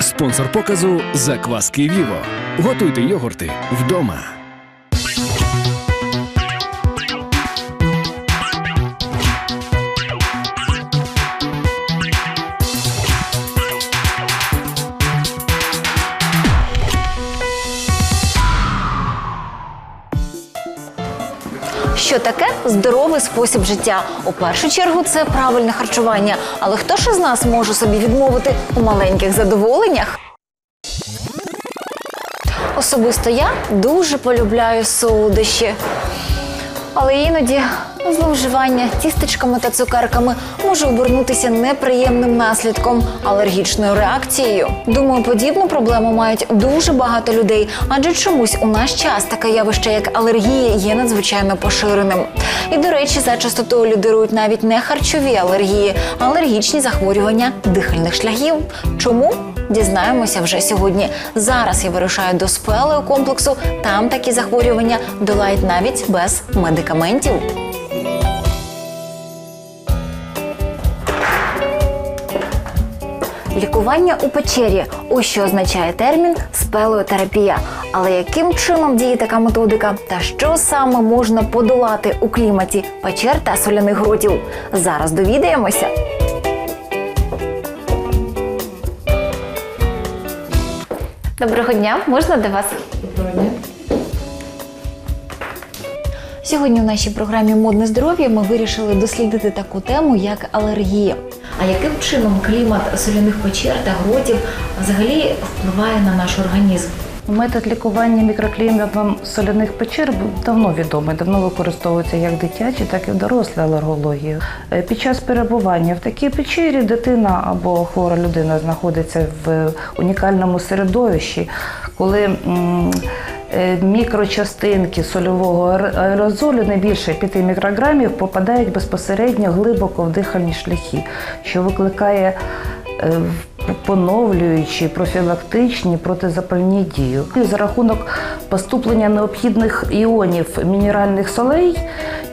Спонсор показу закваски Віво. Готуйте йогурти вдома. Що таке здоровий спосіб життя? У першу чергу це правильне харчування. Але хто ж із нас може собі відмовити у маленьких задоволеннях? Особисто я дуже полюбляю солодощі. Але іноді зловживання тістечками та цукерками може обернутися неприємним наслідком алергічною реакцією. Думаю, подібну проблему мають дуже багато людей, адже чомусь у наш час таке явище, як алергія, є надзвичайно поширеним. І до речі, за частотою лідирують навіть не харчові алергії, а алергічні захворювання дихальних шляхів. Чому? Дізнаємося вже сьогодні. Зараз я вирушаю до спелею комплексу. Там такі захворювання долають навіть без медикаментів. Лікування у печері. Ось що означає термін спелеотерапія. Але яким чином діє така методика? Та що саме можна подолати у кліматі печер та соляних гротів? Зараз довідаємося. Доброго дня, можна до вас? Доброго дня. Сьогодні у нашій програмі Модне здоров'я ми вирішили дослідити таку тему, як алергія. А яким чином клімат соляних печер та гротів взагалі впливає на наш організм? Метод лікування мікрокліматом соляних печер давно відомий, давно використовується як дитячі, так і в дорослій алергології. Е, Під час перебування в такій печері дитина або хвора людина знаходиться в унікальному середовищі, коли мікрочастинки сольового аерозолю не більше 5 мікрограмів попадають безпосередньо глибоко в дихальні шляхи, що викликає е, поновлюючі, профілактичні, протизапальні дії. За рахунок поступлення необхідних іонів мінеральних солей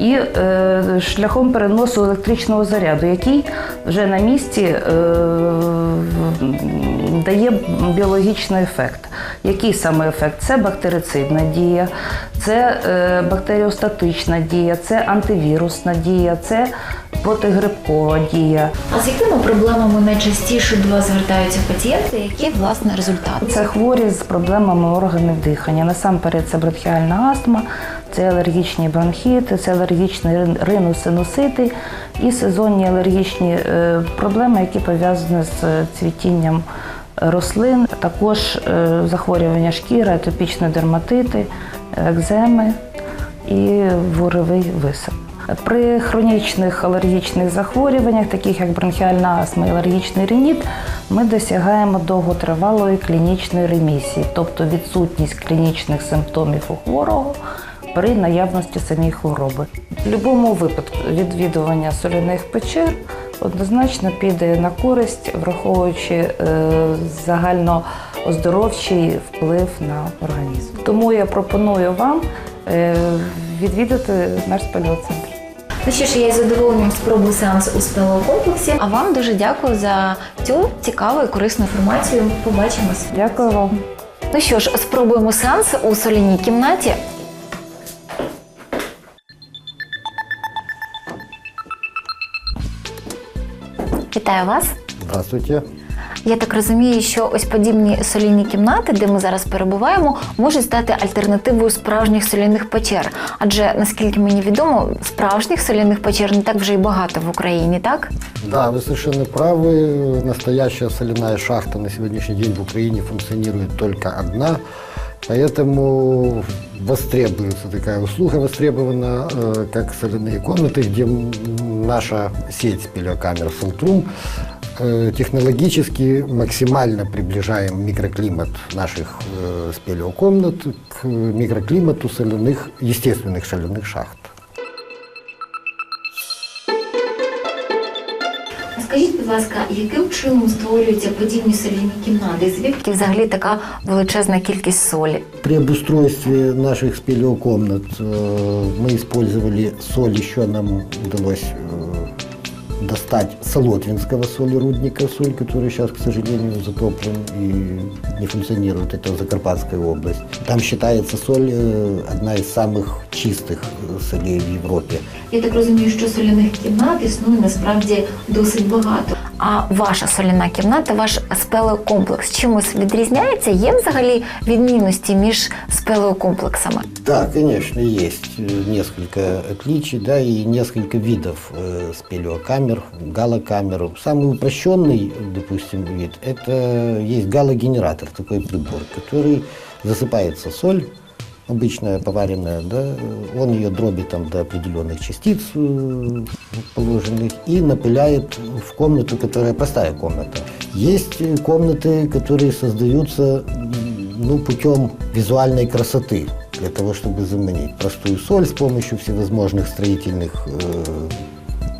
і е, шляхом переносу електричного заряду, який вже на місці е, дає біологічний ефект. Який саме ефект? Це бактерицидна дія, це е, бактеріостатична дія, це антивірусна дія, це протигрибкова дія. А з якими проблемами найчастіше до вас звертаються пацієнти? Які власне результати? Це хворі з проблемами органів дихання. Насамперед це бронхіальна астма, це алергічні бронхіти, це алергічні рин- риносинусити і сезонні алергічні е, проблеми, які пов'язані з е, цвітінням рослин, також е, захворювання шкіри, атопічні дерматити, екземи і вуровий висип. При хронічних алергічних захворюваннях, таких як бронхіальна астма і алергічний рініт, ми досягаємо довготривалої клінічної ремісії, тобто відсутність клінічних симптомів у хворого при наявності самої хвороби. В будь-якому випадку відвідування соляних печер однозначно піде на користь, враховуючи е, загальнооздоровчий вплив на організм. Тому я пропоную вам е, відвідати наш спальоцентр. Ну що ж, я із задоволенням спробую сеанс у спеловому комплексі. А вам дуже дякую за цю цікаву і корисну інформацію. Побачимось. Дякую вам. Ну що ж, спробуємо сеанс у соляній кімнаті. Вітаю вас. Здравствуйте. Я так розумію, що ось подібні соліні кімнати, де ми зараз перебуваємо, можуть стати альтернативою справжніх соляних печер. Адже наскільки мені відомо, справжніх соляних печер не так вже й багато в Україні, так? Да, вы совершенно правы. Настоящая соляная шахта на сегодняшний день в Украине функционирует только одна. Поэтому востребуется такая услуга, востребована э, как соляные комнаты, где м, наша сеть спелеокамер «Филтрум» э, технологически максимально приближаем микроклимат наших э, спелеокомнат к микроклимату соляных, естественных соляных шахт. Скажіть, будь ласка, яким чином створюються подібні соляні кімнати? Звідки взагалі така величезна кількість солі? При обустройстве наших спелеокомнат э, мы использовали соль, еще нам удалось э, достать Солотвинского соли рудника, соль, который сейчас, к сожалению, затоплен и не функционирует, это Закарпатская область. Там считается соль э, одна из самых чистых э, солей в Европе. Я так розумію, що соляних кімнат існує насправді досить багато. А ваша соляна кімната, ваш спелеокомплекс чимось відрізняється? Є взагалі відмінності між спелеокомплексами? Да, конечно, есть э, несколько отличий, да, и несколько видов э, спелеокамер, галокамер. Самый упрощенный, допустим, вид, это есть галогенератор, такой прибор, который засыпается соль, обычная поваренная, да, он ее дробит там до определенных частиц э, положенных и напыляет в комнату, которая простая комната. Есть э, комнаты, которые создаются м, ну, путем визуальной красоты, для того, чтобы заменить простую соль с помощью всевозможных строительных э,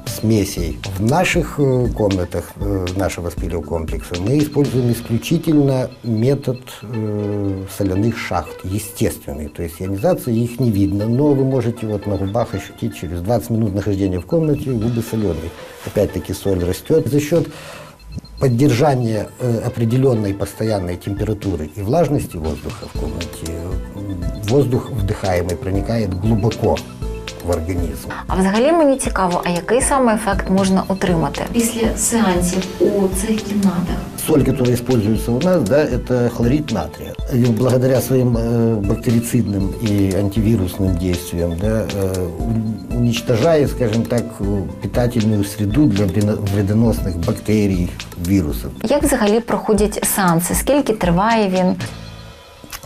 смесей. В наших э, комнатах э, нашего спелеокомплекса мы используем исключительно метод э, соляных шахт, естественный. То есть ионизации их не видно, но вы можете вот на губах ощутить через 20 минут нахождения в комнате губы соленые. Опять-таки соль растет за счет поддержания э, определенной постоянной температуры и влажности воздуха в комнате. м, Воздух вдыхаемый проникает глубоко в организм. А взагалі мені цікаво, а який саме ефект можна отримати після сеансів у цих кімнатах? Соль, которая используется у нас, да, это хлорид натрия. И благодаря своим э, бактерицидным и антивирусным действиям, да, э, у- уничтожает, скажем так, э, питательную среду для вредно- вредоносных бактерий, вирусов. Як взагалі проходять сеанси? Скільки триває він?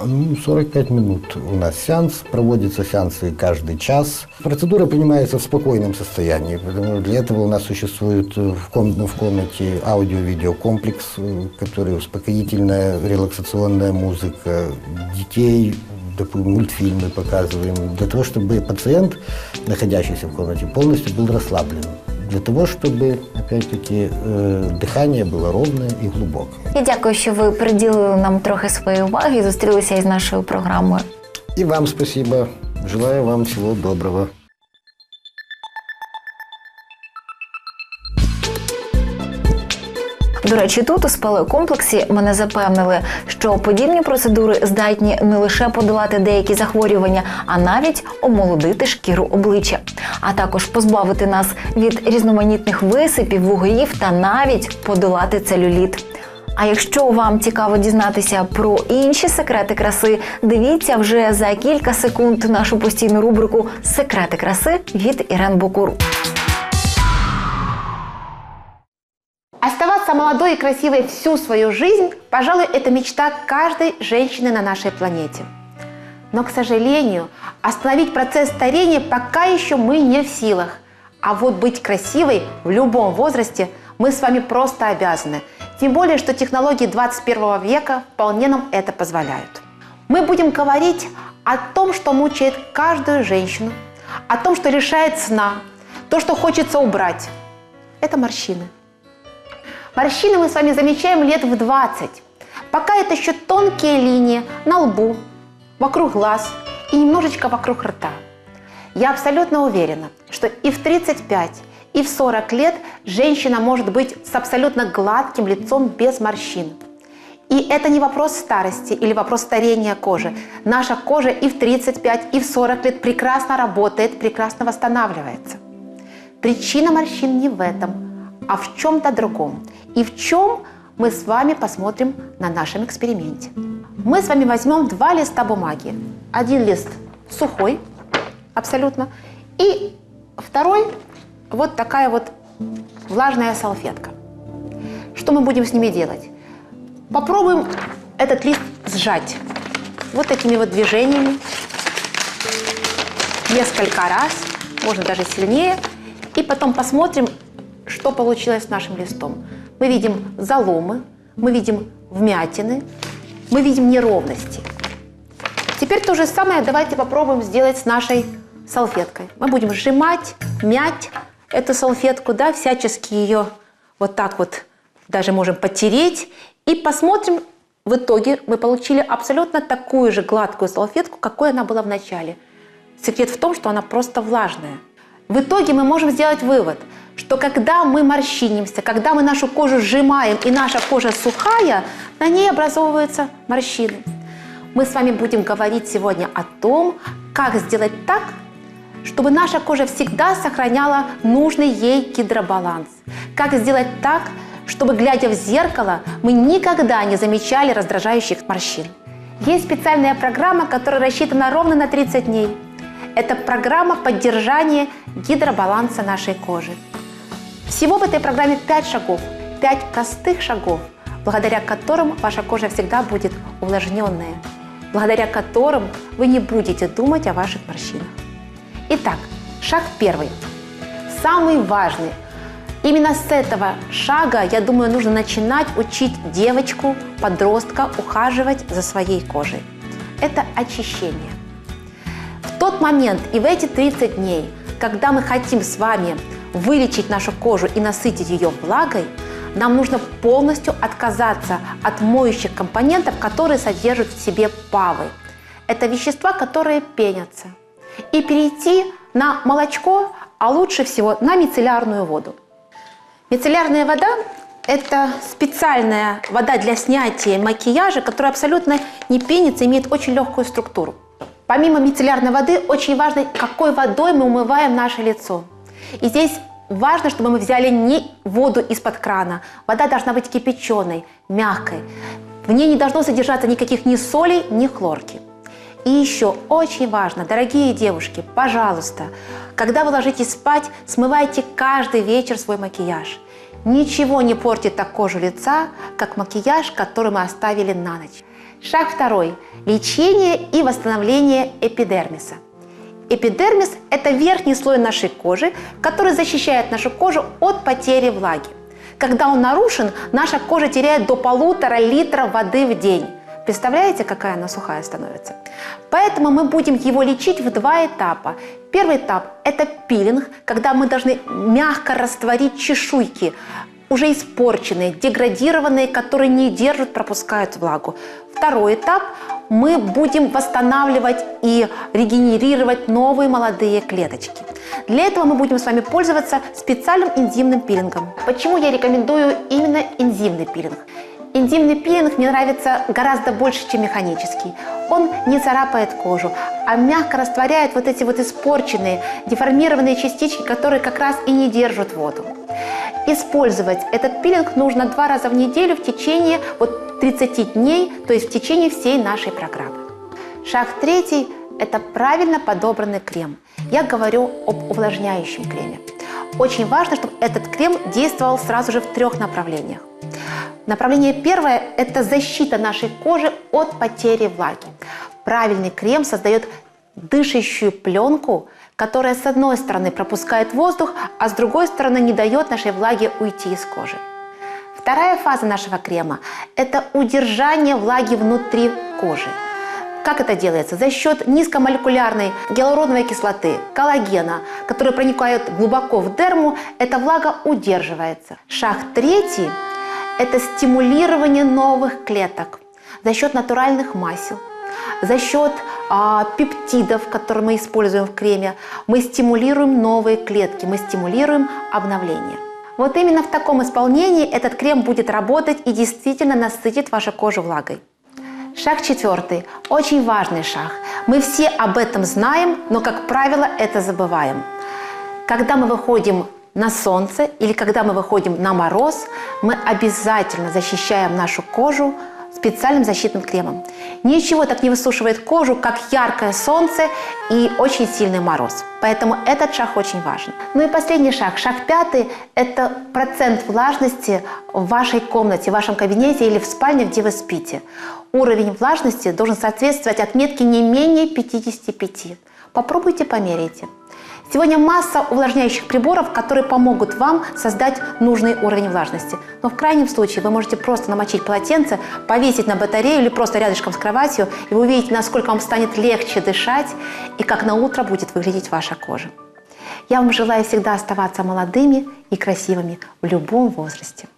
Ну, 45 минут у нас сеанс, проводятся сеансы каждый час. Процедура принимается в спокойном состоянии, потому что для этого у нас существует э, в, ком- в комнате аудио-видеокомплекс, э, который успокоительная, релаксационная музыка, детей, допустим, мультфильмы показываем, для того, чтобы пациент, находящийся в комнате, полностью был расслаблен. Для того, чтобы, опять-таки, э, дыхание было ровное и глубокое. Я дякую, що ви приділили нам трохи своєї уваги і зустрілися із нашою програмою. И вам спасибо. Желаю вам всего доброго. До речі, тут у спелеокомплексі мене запевнили, що подібні процедури здатні не лише подолати деякі захворювання, а навіть омолодити шкіру обличчя, а також позбавити нас від різноманітних висипів, вугорів та навіть подолати целюліт. А якщо вам цікаво дізнатися про інші секрети краси, дивіться вже за кілька секунд нашу постійну рубрику Секрети краси від Ірен Бокур. Молодой и красивой всю свою жизнь, пожалуй, это мечта каждой женщины на нашей планете. Но, к сожалению, остановить процесс старения пока еще мы не в силах. А вот быть красивой в любом возрасте мы с вами просто обязаны. Тем более, что технологии 21 века вполне нам это позволяют. Мы будем говорить о том, что мучает каждую женщину, о том, что лишает сна, то, что хочется убрать. Это морщины. Морщины мы с вами замечаем лет в 20. Пока это еще тонкие линии на лбу, вокруг глаз и немножечко вокруг рта. Я абсолютно уверена, что и в 35, и в 40 лет женщина может быть с абсолютно гладким лицом без морщин. И это не вопрос старости или вопрос старения кожи. Наша кожа и в 35, и в 40 лет прекрасно работает, прекрасно восстанавливается. Причина морщин не в этом, а в чем-то другом. И в чем мы с вами посмотрим на нашем эксперименте. Мы с вами возьмем два листа бумаги. Один лист сухой, абсолютно, и второй вот такая вот влажная салфетка. Что мы будем с ними делать? Попробуем этот лист сжать вот такими вот движениями несколько раз, можно даже сильнее, и потом посмотрим, что получилось с нашим листом. Мы видим заломы, мы видим вмятины, мы видим неровности. Теперь то же самое давайте попробуем сделать с нашей салфеткой. Мы будем сжимать, мять эту салфетку, да, всячески ее вот так вот даже можем потереть. И посмотрим, в итоге мы получили абсолютно такую же гладкую салфетку, какой она была в начале. Секрет в том, что она просто влажная. В итоге мы можем сделать вывод, что когда мы морщинимся, когда мы нашу кожу сжимаем и наша кожа сухая, на ней образовываются морщины. Мы с вами будем говорить сегодня о том, как сделать так, чтобы наша кожа всегда сохраняла нужный ей гидробаланс. Как сделать так, чтобы, глядя в зеркало, мы никогда не замечали раздражающих морщин. Есть специальная программа, которая рассчитана ровно на 30 дней. Это программа поддержания гидробаланса нашей кожи. Всего в этой программе 5 шагов, 5 простых шагов, благодаря которым ваша кожа всегда будет увлажненная, благодаря которым вы не будете думать о ваших морщинах. Итак, шаг первый. Самый важный. Именно с этого шага, я думаю, нужно начинать учить девочку, подростка ухаживать за своей кожей. Это очищение. В тот момент и в эти 30 дней, когда мы хотим с вами вылечить нашу кожу и насытить ее влагой, нам нужно полностью отказаться от моющих компонентов, которые содержат в себе павы. Это вещества, которые пенятся. И перейти на молочко, а лучше всего на мицеллярную воду. Мицеллярная вода – это специальная вода для снятия макияжа, которая абсолютно не пенится, имеет очень легкую структуру. Помимо мицеллярной воды, очень важно, какой водой мы умываем наше лицо. И здесь важно, чтобы мы взяли не воду из-под крана. Вода должна быть кипяченой, мягкой. В ней не должно содержаться никаких ни солей, ни хлорки. И еще очень важно, дорогие девушки, пожалуйста, когда вы ложитесь спать, смывайте каждый вечер свой макияж. Ничего не портит так кожу лица, как макияж, который мы оставили на ночь. Шаг второй. Лечение и восстановление эпидермиса. Эпидермис – это верхний слой нашей кожи, который защищает нашу кожу от потери влаги. Когда он нарушен, наша кожа теряет до полутора литра воды в день. Представляете, какая она сухая становится? Поэтому мы будем его лечить в два этапа. Первый этап – это пилинг, когда мы должны мягко растворить чешуйки, уже испорченные, деградированные, которые не держат, пропускают влагу. Второй этап – мы будем восстанавливать и регенерировать новые молодые клеточки. Для этого мы будем с вами пользоваться специальным энзимным пилингом. Почему я рекомендую именно энзимный пилинг? Энзимный пилинг мне нравится гораздо больше, чем механический. Он не царапает кожу, а мягко растворяет вот эти вот испорченные, деформированные частички, которые как раз и не держат воду. Использовать этот пилинг нужно два раза в неделю в течение вот 30 дней, то есть в течение всей нашей программы. Шаг третий – это правильно подобранный крем. Я говорю об увлажняющем креме. Очень важно, чтобы этот крем действовал сразу же в трех направлениях. Направление первое – это защита нашей кожи от потери влаги. Правильный крем создает дышащую пленку, которая с одной стороны пропускает воздух, а с другой стороны не дает нашей влаге уйти из кожи. Вторая фаза нашего крема – это удержание влаги внутри кожи. Как это делается? За счет низкомолекулярной гиалуроновой кислоты, коллагена, которые проникают глубоко в дерму, эта влага удерживается. Шаг третий – это стимулирование новых клеток за счет натуральных масел, за счет а, пептидов, которые мы используем в креме, мы стимулируем новые клетки, мы стимулируем обновление. Вот именно в таком исполнении этот крем будет работать и действительно насытит вашу кожу влагой. Шаг четвертый. Очень важный шаг. Мы все об этом знаем, но, как правило, это забываем. Когда мы выходим на солнце или когда мы выходим на мороз, мы обязательно защищаем нашу кожу специальным защитным кремом. Ничего так не высушивает кожу, как яркое солнце и очень сильный мороз. Поэтому этот шаг очень важен. Ну и последний шаг, шаг пятый, это процент влажности в вашей комнате, в вашем кабинете или в спальне, где вы спите. Уровень влажности должен соответствовать отметке не менее 55. Попробуйте, померяйте. Сегодня масса увлажняющих приборов, которые помогут вам создать нужный уровень влажности. Но в крайнем случае вы можете просто намочить полотенце, повесить на батарею или просто рядышком с кроватью, и вы увидите, насколько вам станет легче дышать и как на утро будет выглядеть ваша кожа. Я вам желаю всегда оставаться молодыми и красивыми в любом возрасте.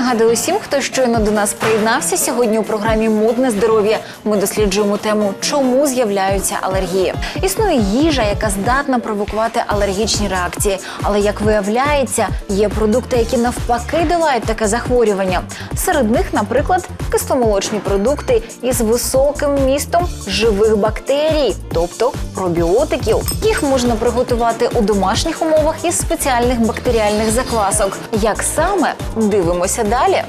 Нагадую усім, хто щойно до нас приєднався. Сьогодні у програмі Модне здоров'я ми досліджуємо тему, чому з'являються алергії. Існує їжа, яка здатна провокувати алергічні реакції. Але як виявляється, є продукти, які навпаки долають таке захворювання. Серед них, наприклад, кисломолочні продукти із високим містом живих бактерій, тобто пробіотиків. Їх можна приготувати у домашніх умовах із спеціальних бактеріальних заквасок. Як саме дивимося далі?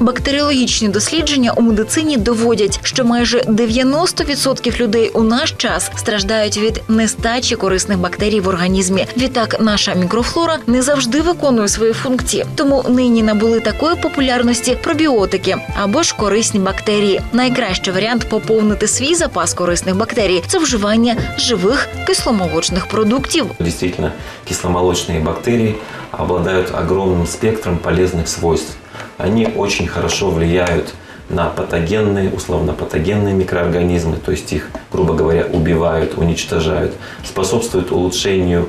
Бактеріологічні дослідження у медицині доводять, що майже 90% людей у наш час страждають від нестачі корисних бактерій в організмі. Відтак, наша мікрофлора не завжди виконує свої функції, тому нині набули такої популярності пробіотики або ж корисні бактерії. Найкращий варіант поповнити свій запас корисних бактерій це вживання живих кисломолочних продуктів. Действительно, кисломолочные бактерии обладают огромным спектром полезных свойств. Они очень хорошо влияют на патогенные, условно-патогенные микроорганизмы, то есть их, грубо говоря, убивают, уничтожают, способствуют улучшению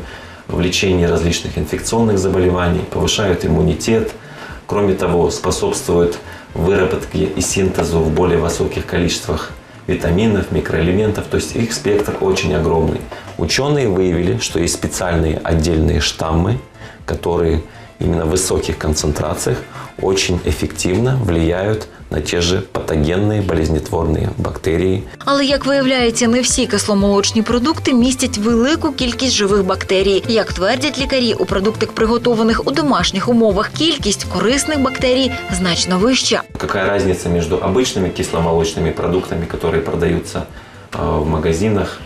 в лечении различных инфекционных заболеваний, повышают иммунитет, кроме того, способствуют выработке и синтезу в более высоких количествах витаминов, микроэлементов, то есть их спектр очень огромный. Ученые выявили, что есть специальные отдельные штаммы, которые именно в высоких концентрациях очень эффективно влияют на те же патогенные болезнетворные бактерии, Але як виявляється, не всі кисломолочні продукти містять велику кількість живих бактерій. Як твердять лікарі, у продуктах, приготованих у домашніх умовах, кількість корисних бактерій значно вища. Какая разница между обычными кисломолочными продуктами, которые продаются э, в магазинах,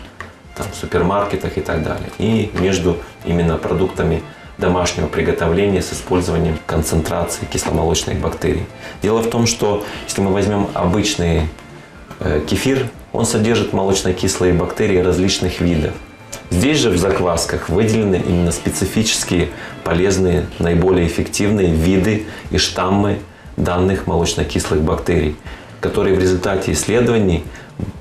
там, в супермаркетах и так далее, и между именно продуктами Домашнего приготовления с использованием концентрации кисломолочных бактерий. Дело в том, что если мы возьмем обычный э, кефир, он содержит молочно-кислые бактерии различных видов. Здесь же в заквасках выделены именно специфические, полезные, наиболее эффективные виды и штаммы данных молочно-кислых бактерий, которые в результате исследований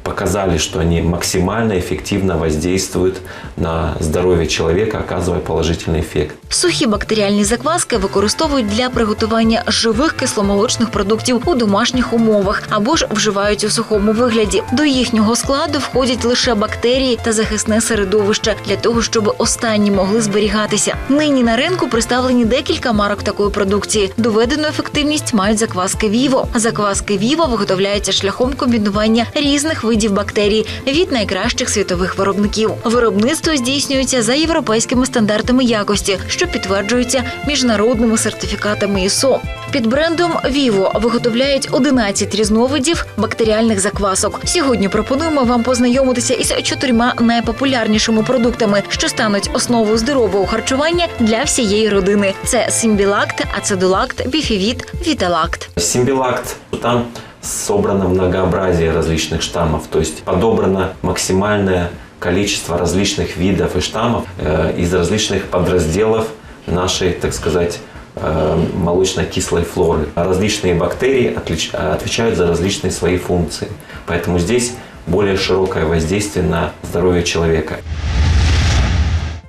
показали, что они максимально эффективно воздействуют на здоровье человека, оказывая положительный эффект. Сухі бактеріальні закваски використовують для приготування живих кисломолочних продуктів у домашніх умовах або ж вживають у сухому вигляді. До їхнього складу входять лише бактерії та захисне середовище для того, щоб останні могли зберігатися. Нині на ринку представлені декілька марок такої продукції. Доведену ефективність мають закваски Віво. Закваски Віво виготовляються шляхом комбінування різних видів бактерій від найкращих світових виробників. Виробництво здійснюється за європейськими стандартами якості, що підтверджуються міжнародними сертифікатами ІСО. Під брендом Vivo виготовляють 11 різновидів бактеріальних заквасок. Сьогодні пропонуємо вам познайомитися із чотирма найпопулярнішими продуктами, що стануть основою здорового харчування для всієї родини. Це симбілакт, ацидолакт, біфівіт, віталакт. Симбилакт, там собрано многообразие различных штаммов, то есть подобрано максимальное количество различных видов и штаммов э, из различных подразделов нашей, так сказать, э, молочно-кислой флоры. Различные бактерии отлич- отвечают за различные свои функции, поэтому здесь более широкое воздействие на здоровье человека.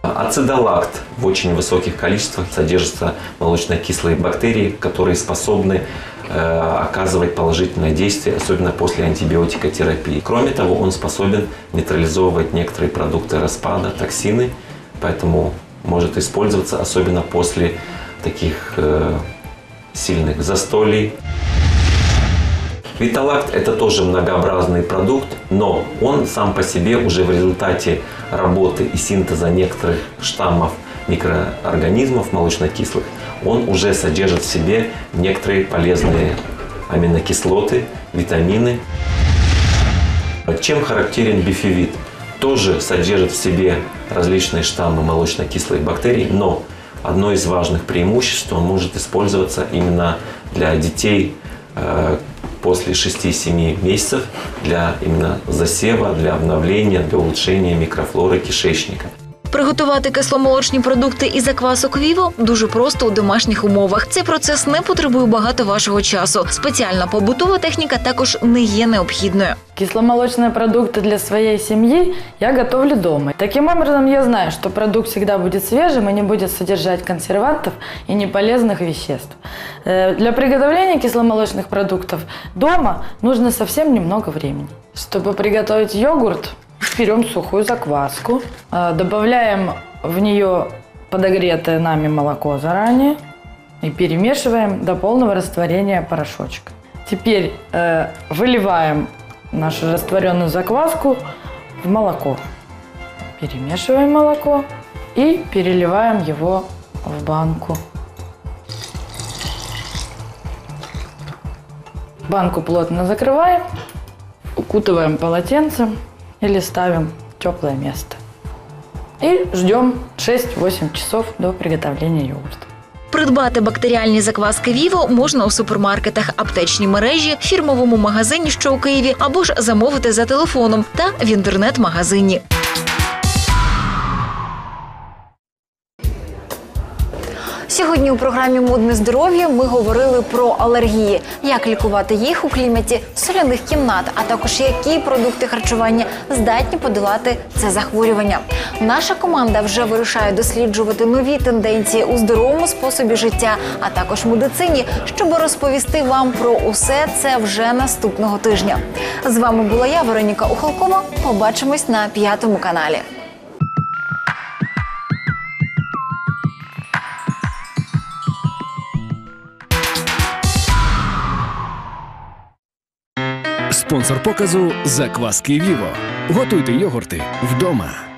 Ацидолакт в очень высоких количествах содержатся молочно-кислые бактерии, которые способны оказывать положительное действие, особенно после антибиотикотерапии. Кроме того, он способен нейтрализовывать некоторые продукты распада, токсины, поэтому может использоваться особенно после таких э, сильных застолий. Виталакт – это тоже многообразный продукт, но он сам по себе уже в результате работы и синтеза некоторых штаммов микроорганизмов молочнокислых, он уже содержит в себе некоторые полезные аминокислоты, витамины. Чем характерен бифевит? Тоже содержит в себе различные штаммы молочно-кислых бактерий, но одно из важных преимуществ, он может использоваться именно для детей э, после 6-7 месяцев для именно засева, для обновления, для улучшения микрофлоры кишечника. Приготувати кисломолочні продукти із заквасок Віво дуже просто у домашніх умовах. Цей процес не потребує багато вашого часу. Спеціальна побутова техніка також не є необхідною. Кисломолочные продукты для своей семьи я готовлю дома. Таким образом, я знаю, что продукт всегда будет свежим и не будет содержать консервантов и неполезных веществ. Э, Для приготовления кисломолочных продуктов дома нужно совсем немного времени. Чтобы приготовить йогурт, берем сухую закваску, э, добавляем в нее подогретое нами молоко заранее и перемешиваем до полного растворения порошочка. Теперь э, выливаем нашу растворенную закваску в молоко. Перемешиваем молоко и переливаем его в банку. Банку плотно закрываем, укутываем полотенцем или ставим в теплое место. И ждем 6-8 часов до приготовления йогурта. Придбати бактеріальні закваски Віво можна у супермаркетах, аптечній мережі, фірмовому магазині, що у Києві, або ж замовити за телефоном та в інтернет-магазині. Сьогодні у програмі Модне здоров'я ми говорили про алергії, як лікувати їх у кліматі соляних кімнат, а також які продукти харчування здатні подолати це захворювання. Наша команда вже вирушає досліджувати нові тенденції у здоровому способі життя, а також медицині, щоб розповісти вам про усе це вже наступного тижня. З вами була я, Вероніка Ухалкова. Побачимось на п'ятому каналі. Спонсор показу закваски Віво. Готуйте йогурти вдома.